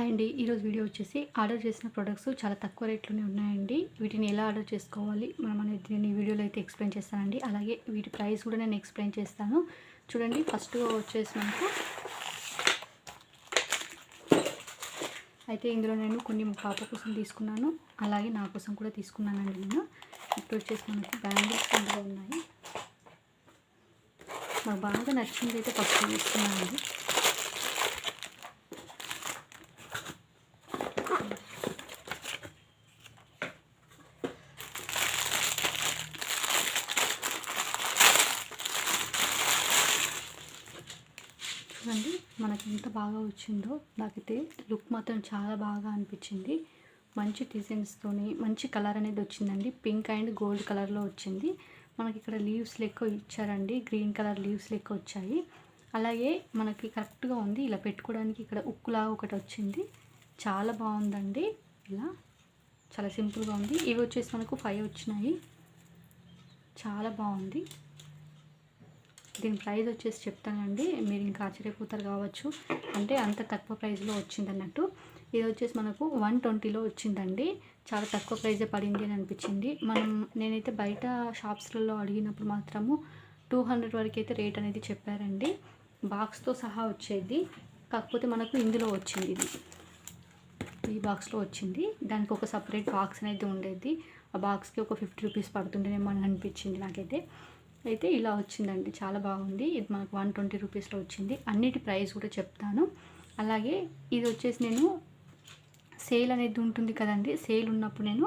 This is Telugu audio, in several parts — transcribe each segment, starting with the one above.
హాయ్ అండి. ఈరోజు వీడియో వచ్చేసి ఆర్డర్ చేసిన ప్రొడక్ట్స్ చాలా తక్కువ రేట్లోనే ఉన్నాయండి. వీటిని ఎలా ఆర్డర్ చేసుకోవాలి? మనం అనేది నేను ఈ వీడియోలో అయితే ఎక్స్ప్లెయిన్ చేస్తానండి. అలాగే వీటి ప్రైస్ కూడా నేను ఎక్స్ప్లెయిన్ చేస్తాను. చూడండి ఫస్ట్ వచ్చేసి మనకు అయితే ఇందులో నేను కొన్ని మా పాప కోసం తీసుకున్నాను. అలాగే నా కోసం కూడా తీసుకున్నానండి నేను. ఇప్పుడు వచ్చేసి మనకు బ్యాంగిల్స్ ఇందులో ఉన్నాయి. నాకు బాగా నచ్చింది అయితే ఫస్ట్ తీసుకున్నానండి. నాకు ఎంత బాగా వచ్చిందో నాకైతే లుక్ మాత్రం చాలా బాగా అనిపించింది. మంచి డిజైన్స్తోని మంచి కలర్ అనేది వచ్చిందండి. పింక్ అండ్ గోల్డ్ కలర్లో వచ్చింది. మనకి ఇక్కడ లీవ్స్ లెక్క ఇచ్చారండి. గ్రీన్ కలర్ లీవ్స్ లెక్క వచ్చాయి. అలాగే మనకి కరెక్ట్గా ఉంది. ఇలా పెట్టుకోవడానికి ఇక్కడ ఉక్కులాగా ఒకటి వచ్చింది. చాలా బాగుందండి. ఇలా చాలా సింపుల్గా ఉంది. ఇవి వచ్చేసి మనకు ఫైవ్ వచ్చినాయి. చాలా బాగుంది. దీని ప్రైస్ వచ్చేసి చెప్తానండి. మీరు ఇంకా ఆశ్చర్యపోతారు కావచ్చు. అంటే అంత తక్కువ ప్రైస్లో వచ్చింది అన్నట్టు ఇది వచ్చేసి మనకు వన్ ట్వంటీలో వచ్చిందండి. చాలా తక్కువ ప్రైజే పడింది అని అనిపించింది. మనం నేనైతే బయట షాప్స్లలో అడిగినప్పుడు మాత్రము టూ హండ్రెడ్ వరకు అయితే రేట్ అనేది చెప్పారండి. బాక్స్తో సహా వచ్చేది. కాకపోతే మనకు ఇందులో వచ్చింది ఇది. ఈ బాక్స్లో వచ్చింది. దానికి ఒక సపరేట్ బాక్స్ అనేది ఉండేది. ఆ బాక్స్కి ఒక ఫిఫ్టీ రూపీస్ పడుతుండేనేమో అని అనిపించింది నాకైతే. అయితే ఇలా వచ్చిందండి. చాలా బాగుంది. ఇది మనకు వన్ ట్వంటీ రూపీస్లో వచ్చింది. అన్నిటి ప్రైస్ కూడా చెప్తాను. అలాగే ఇది వచ్చేసి నేను సేల్ అనేది ఉంటుంది కదండి. సేల్ ఉన్నప్పుడు నేను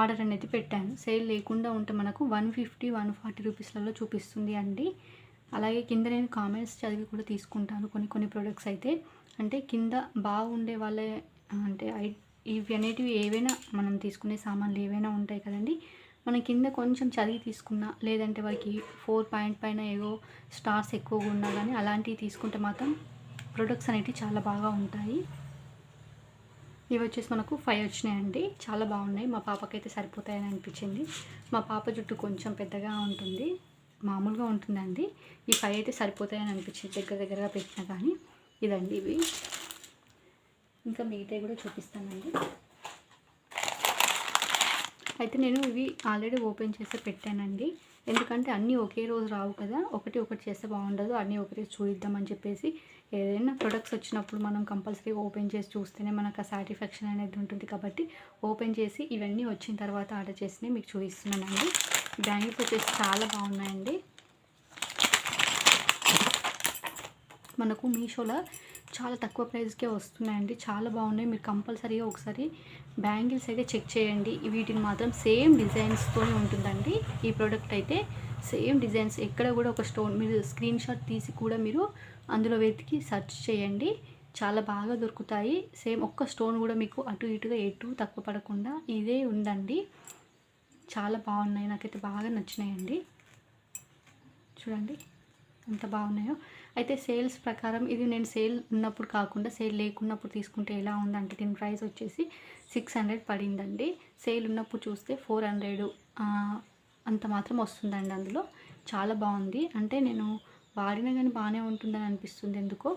ఆర్డర్ అనేది పెట్టాను. సేల్ లేకుండా ఉంటే మనకు వన్ ఫిఫ్టీ వన్ ఫార్టీ రూపీస్లలో చూపిస్తుంది అండి. అలాగే కింద నేను కామెంట్స్ చదివి కూడా తీసుకుంటాను కొన్ని కొన్ని ప్రొడక్ట్స్ అయితే. అంటే కింద బాగుండే వాళ్ళే అంటే ఐ ఇవి అనేటివి ఏవైనా మనం తీసుకునే సామాన్లు ఏవైనా ఉంటాయి కదండి. మన కింద కొంచెం చదివి తీసుకున్నా లేదంటే వారికి ఫోర్ పాయింట్ పైన ఏవో స్టార్స్ ఎక్కువగా ఉన్నా కానీ అలాంటివి తీసుకుంటే మాత్రం ప్రొడక్ట్స్ అనేటివి చాలా బాగా ఉంటాయి. ఇవి వచ్చేసి మనకు ఫైవ్ వచ్చినాయండి. చాలా బాగున్నాయి. మా పాపకైతే సరిపోతాయని అనిపించింది. మా పాప జుట్టు కొంచెం పెద్దగా ఉంటుంది. మామూలుగా ఉంటుందండి. ఈ ఫైవ్ అయితే సరిపోతాయని అనిపించింది. దగ్గర దగ్గరగా పెట్టినా కానీ ఇదండి ఇవి. ఇంకా మిగతాయి కూడా చూపిస్తానండి. అయితే నేను ఇవి ఆల్రెడీ ఓపెన్ చేసి పెట్టానండి. ఎందుకంటే అన్నీ ఒకే రోజు రావు కదా ఒకటి ఒకటి చేస్తే బాగుండదు అన్నీ ఒకటి చూద్దామని చెప్పేసి ఏదైనా ప్రొడక్ట్స్ వచ్చినప్పుడు మనం కంపల్సరీ ఓపెన్ చేసి చూస్తేనే మనకు ఆ సాటిస్ఫాక్షన్ అనేది ఉంటుంది కాబట్టి ఓపెన్ చేసి ఇవన్నీ వచ్చిన తర్వాత ఆర్డర్ చేసి మీకు చూపిస్తున్నానండి. బ్యాంగిల్స్ వచ్చేసి చాలా బాగున్నాయండి. మనకు మీషోలో చాలా తక్కువ ప్రైస్కే వస్తున్నాయండి. చాలా బాగున్నాయి. మీరు కంపల్సరీగా ఒకసారి బ్యాంగిల్స్ అయితే చెక్ చేయండి. వీటిని మాత్రం సేమ్ డిజైన్స్తోనే ఉంటుందండి. ఈ ప్రోడక్ట్ అయితే సేమ్ డిజైన్స్. ఎక్కడ కూడా ఒక స్టోన్ మీరు స్క్రీన్ షాట్ తీసి కూడా మీరు అందులో వెతికి సెర్చ్ చేయండి. చాలా బాగా దొరుకుతాయి. సేమ్ ఒక్క స్టోన్ కూడా మీకు అటు ఇటుగా ఎటు తక్కువ పడకుండా ఇదే ఉందండి. చాలా బాగున్నాయి. నాకైతే బాగా నచ్చినాయండి. చూడండి ఎంత బాగున్నాయో. అయితే సేల్స్ ప్రకారం ఇది నేను సేల్ ఉన్నప్పుడు కాకుండా సేల్ లేకున్నప్పుడు తీసుకుంటే ఎలా ఉందంటే దీని ప్రైస్ వచ్చేసి సిక్స్ హండ్రెడ్ పడిందండి. సేల్ ఉన్నప్పుడు చూస్తే ఫోర్ హండ్రెడ్ అంత మాత్రం వస్తుందండి అందులో. చాలా బాగుంది. అంటే నేను వాడినా కానీ బాగానే ఉంటుందని అనిపిస్తుంది ఎందుకో.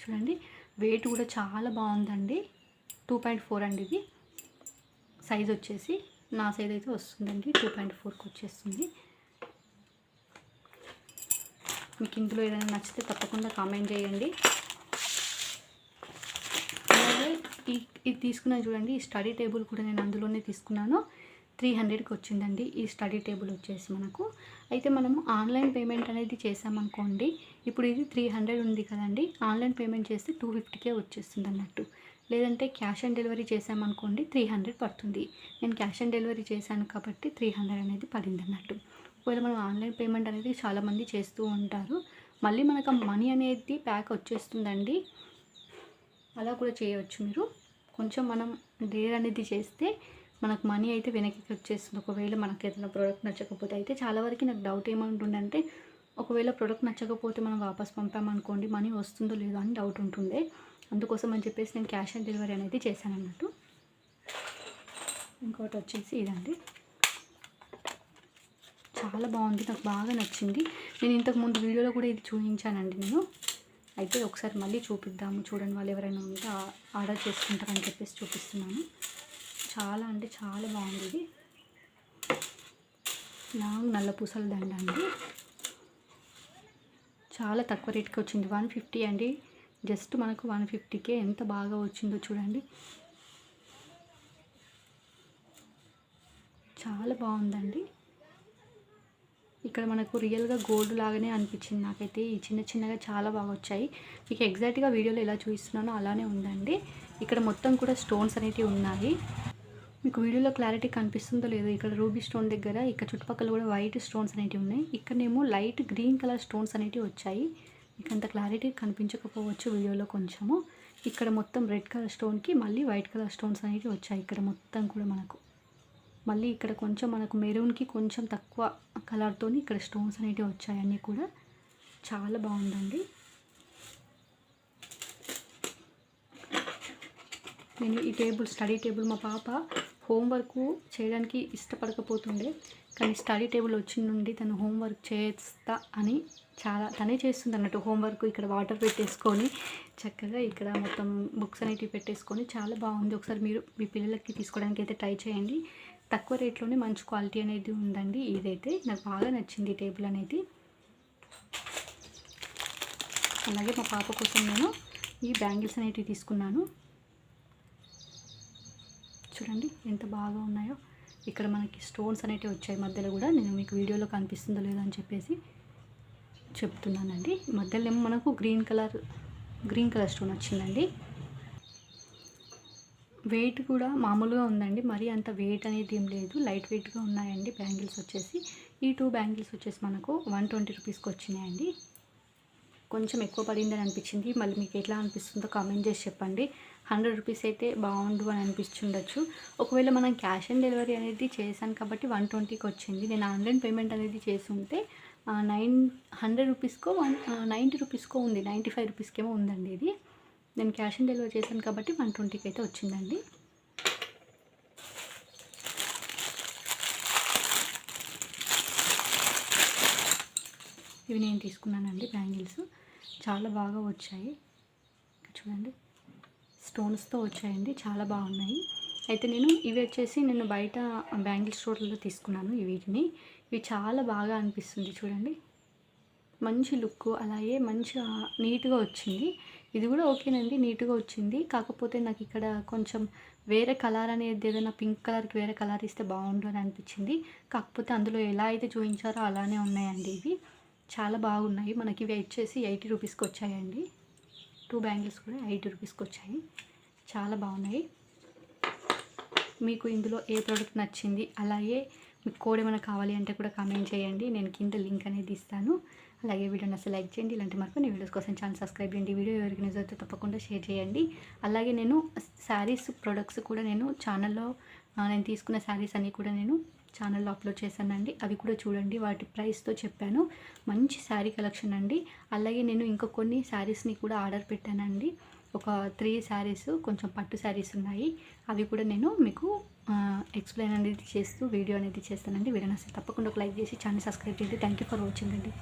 చూడండి వెయిట్ కూడా చాలా బాగుందండి. టూ పాయింట్ ఫోర్ అండి ఇది. సైజ్ వచ్చేసి నా సైజ్ అయితే వస్తుందండి. టూ పాయింట్ ఫోర్కి వచ్చేస్తుంది. మీకు ఇందులో ఏదైనా నచ్చితే తప్పకుండా కామెంట్ చేయండి. అలాగే ఈ ఇది తీసుకున్న చూడండి ఈ స్టడీ టేబుల్ కూడా నేను అందులోనే తీసుకున్నాను. త్రీ హండ్రెడ్కి వచ్చిందండి ఈ స్టడీ టేబుల్ వచ్చేసి మనకు. అయితే మనము ఆన్లైన్ పేమెంట్ అనేది చేసామనుకోండి ఇప్పుడు ఇది త్రీ హండ్రెడ్ ఉంది కదండి ఆన్లైన్ పేమెంట్ చేస్తే టూ ఫిఫ్టీకే వచ్చేస్తుంది అన్నట్టు. లేదంటే క్యాష్ ఆన్ డెలివరీ చేసామనుకోండి త్రీ హండ్రెడ్ పడుతుంది. నేను క్యాష్ ఆన్ డెలివరీ చేశాను కాబట్టి త్రీ హండ్రెడ్ అనేది పడింది అన్నట్టు. ఒకవేళ మనం ఆన్లైన్ పేమెంట్ అనేది చాలామంది చేస్తూ ఉంటారు. మళ్ళీ మనకు మనీ అనేది ప్యాక్ వచ్చేస్తుందండి. అలా కూడా చేయవచ్చు మీరు. కొంచెం మనం డేర్ అనేది చేస్తే మనకు మనీ అయితే వెనక్కి వచ్చేస్తుంది. ఒకవేళ మనకి ఏదైనా ప్రోడక్ట్ నచ్చకపోతే అయితే చాలా వరకు నాకు డౌట్ ఏమంటుందంటే ఒకవేళ ప్రోడక్ట్ నచ్చకపోతే మనం వాపస్ పంపామనుకోండి మనీ వస్తుందో లేదో అని డౌట్ ఉంటుండే. అందుకోసం అని చెప్పేసి నేను క్యాష్ ఆన్ డెలివరీ అనేది చేశాను అన్నట్టు ఇంకోటి వచ్చేసి ఇదండి. చాలా బాగుంది. నాకు బాగా నచ్చింది. నేను ఇంతకు ముందు వీడియోలో కూడా ఇది చూపించానండి నేను. అయితే ఒకసారి మళ్ళీ చూపిద్దాము. చూడండి వాళ్ళు ఎవరైనా ఉంటే ఆర్డర్ చేసుకుంటారని చెప్పేసి చూపిస్తున్నాను. చాలా అంటే చాలా బాగుంది ఇది. లాంగ్ నల్ల పూసల దండ అండి. చాలా తక్కువ రేట్కి వచ్చింది. వన్ ఫిఫ్టీ అండి. జస్ట్ మనకు వన్ ఫిఫ్టీకే ఎంత బాగా వచ్చిందో చూడండి. చాలా బాగుందండి. ఇక్కడ మనకు రియల్గా గోల్డ్ లాగానే అనిపించింది నాకైతే. ఈ చిన్న చిన్నగా చాలా బాగా వచ్చాయి. మీకు ఎగ్జాక్ట్గా వీడియోలో ఎలా చూపిస్తున్నానో అలానే ఉందండి. ఇక్కడ మొత్తం కూడా స్టోన్స్ అనేటివి ఉన్నాయి. మీకు వీడియోలో క్లారిటీ కనిపిస్తుందో లేదో ఇక్కడ రూబీ స్టోన్ దగ్గర ఇక్కడ చుట్టుపక్కల కూడా వైట్ స్టోన్స్ అనేవి ఉన్నాయి. ఇక్కడనేమో లైట్ గ్రీన్ కలర్ స్టోన్స్ అనేటివి వచ్చాయి. మీకు అంత క్లారిటీ కనిపించకపోవచ్చు వీడియోలో కొంచెము. ఇక్కడ మొత్తం రెడ్ కలర్ స్టోన్కి మళ్ళీ వైట్ కలర్ స్టోన్స్ అనేటివి వచ్చాయి. ఇక్కడ మొత్తం కూడా మనకు. మళ్ళీ ఇక్కడ కొంచెం మనకు మెరూన్కి కొంచెం తక్కువ కలర్తో ఇక్కడ స్టోన్స్ అనేటివి వచ్చాయన్నీ కూడా చాలా బాగుందండి. నేను ఈ టేబుల్ స్టడీ టేబుల్ మా పాప హోంవర్క్ చేయడానికి ఇష్టపడకపోతుండే కానీ స్టడీ టేబుల్ వచ్చిన నుండి తను హోంవర్క్ చేస్తా అని చాలా తనే చేస్తుంది అన్నట్టు హోంవర్క్ ఇక్కడ వాటర్ పెట్టేసుకొని చక్కగా ఇక్కడ మొత్తం బుక్స్ అనేటివి పెట్టేసుకొని చాలా బాగుంది. ఒకసారి మీరు మీ పిల్లలకి తీసుకోవడానికి అయితే ట్రై చేయండి. తక్కువ రేట్లోనే మంచి క్వాలిటీ అనేది ఉందండి. ఇదైతే నాకు బాగా నచ్చింది టేబుల్ అనేది. అలాగే మా పాప కోసం నేను ఈ బ్యాంగిల్స్ అనేటివి తీసుకున్నాను. చూడండి ఎంత బాగా ఉన్నాయో. ఇక్కడ మనకి స్టోన్స్ అనేటివి వచ్చాయి మధ్యలో కూడా. నేను మీకు వీడియోలో కనిపిస్తుందో లేదో అని చెప్పేసి చెప్తున్నానండి. మధ్యలో ఏమో మనకు green colour green colour stone వచ్చిందండి. వెయిట్ కూడా మామూలుగా ఉందండి. మరీ అంత వెయిట్ అనేది ఏం లేదు. లైట్ వెయిట్గా ఉన్నాయండి. బ్యాంగిల్స్ వచ్చేసి. ఈ టూ బ్యాంగిల్స్ వచ్చేసి మనకు వన్ ట్వంటీ రూపీస్కి వచ్చినాయండి. కొంచెం ఎక్కువ పడిందని అనిపించింది. మళ్ళీ మీకు ఎట్లా అనిపిస్తుందో కామెంట్ చేసి చెప్పండి. హండ్రెడ్ రూపీస్ అయితే బాగుండు అని అనిపిస్తుండొచ్చు. ఒకవేళ మనం క్యాష్ ఆన్ డెలివరీ అనేది చేశాను కాబట్టి వన్ ట్వంటీకి వచ్చింది. నేను ఆన్లైన్ పేమెంట్ అనేది చేసి ఉంటే నైన్ హండ్రెడ్ రూపీస్కో వన్ నైంటీ రూపీస్కో ఉంది. నైంటీ ఫైవ్ రూపీస్కేమో ఉందండి ఇది. నేను క్యాష్ ఆన్ డెలివరీ చేశాను కాబట్టి వన్ ట్వంటీకి అయితే వచ్చిందండి. ఇవి నేను తీసుకున్నానండి బ్యాంగిల్స్. చాలా బాగా వచ్చాయి. చూడండి. స్టోన్స్తో వచ్చాయండి. చాలా బాగున్నాయి. అయితే నేను ఇవి వచ్చేసి నేను బయట బ్యాంగిల్ స్టోర్లలో తీసుకున్నాను ఈ వీటిని. ఇవి చాలా బాగా అనిపిస్తుంది చూడండి. మంచి లుక్ అలాగే మంచిగా నీట్గా వచ్చింది. ఇది కూడా ఓకేనండి నీట్గా వచ్చింది. కాకపోతే నాకు ఇక్కడ కొంచెం వేరే కలర్ అనేది ఏదైనా పింక్ కలర్కి వేరే కలర్ ఇస్తే బాగుండు అని అనిపించింది. కాకపోతే అందులో ఎలా అయితే చూపించారో అలానే ఉన్నాయండి ఇవి. చాలా బాగున్నాయి. మనకి ఇవి వచ్చేసి ఎయిటీ రూపీస్కి వచ్చాయండి. టూ బ్యాంగిల్స్ కూడా ఎయిటీ రూపీస్కి వచ్చాయి. చాలా బాగున్నాయి. మీకు ఇందులో ఏ ప్రోడక్ట్ నచ్చింది? అలాగే మీకు కోడ్ ఏమైనా కావాలి అంటే కూడా కామెంట్ చేయండి. నేను కింద లింక్ అనేది ఇస్తాను. అలాగే వీడియోని అసలు లైక్ చేయండి. ఇలాంటి మరికొన్ని వీడియోస్ కోసం ఛానల్ సబ్స్క్రైబ్ చేయండి. వీడియో ఎవరికి నిజమైతే తప్పకుండా షేర్ చేయండి. అలాగే నేను శారీస్ ప్రొడక్ట్స్ కూడా నేను ఛానల్లో నేను తీసుకున్న శారీస్ అన్నీ కూడా నేను ఛానల్లో అప్లోడ్ చేశానండి. అవి కూడా చూడండి. వాటి ప్రైస్తో చెప్పాను. మంచి శారీ కలెక్షన్ అండి. అలాగే నేను ఇంకా కొన్ని శారీస్ని కూడా ఆర్డర్ పెట్టానండి. ఒక త్రీ శారీస్ కొంచెం పట్టు శారీస్ ఉన్నాయి. అవి కూడా నేను మీకు ఎక్స్ప్లెయిన్ అనేది చేస్తూ వీడియో అనేది చేస్తానండి. వీడియో నచ్చితే తప్పకుండా ఒక లైక్ చేసి ఛానల్ సబ్స్క్రైబ్ చేయండి. థ్యాంక్ యూ ఫర్ వాచింగ్ అండి.